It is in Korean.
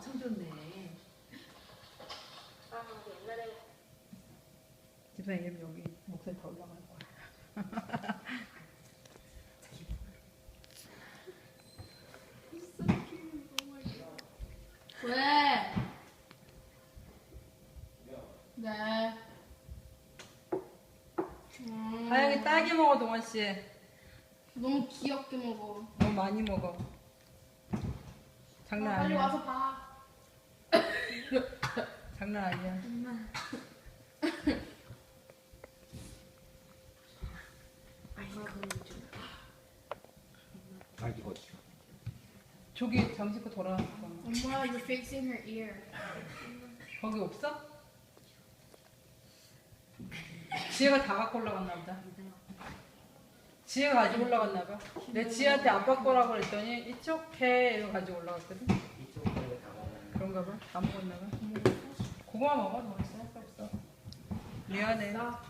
엄청 좋네. 아 옛날에 집사님 이러면 여기 목소리 더 올라갈 거야. 왜? 네. 음, 다영이 딸기 먹어 동원 씨. 너무 귀엽게 먹어. 너무 많이 먹어. 장난 아, 빨리 아니야. 와서 봐. 장난 아니야. 딸기 어디? 저기 장식구 돌아왔어. 엄마, you're fixing her ear. 거기 없어? 지혜가 다 갖고 올라갔나 보다. 지혜가 가지고 올라갔나 봐. 내 지혜한테 아빠 거라고 그랬더니 이쪽 해 이거 가지고 올라갔거든. 그런가 봐. 다 먹었나 봐. 그거만 먹어. 뭐 있어? 할거 없어. 미안해. 나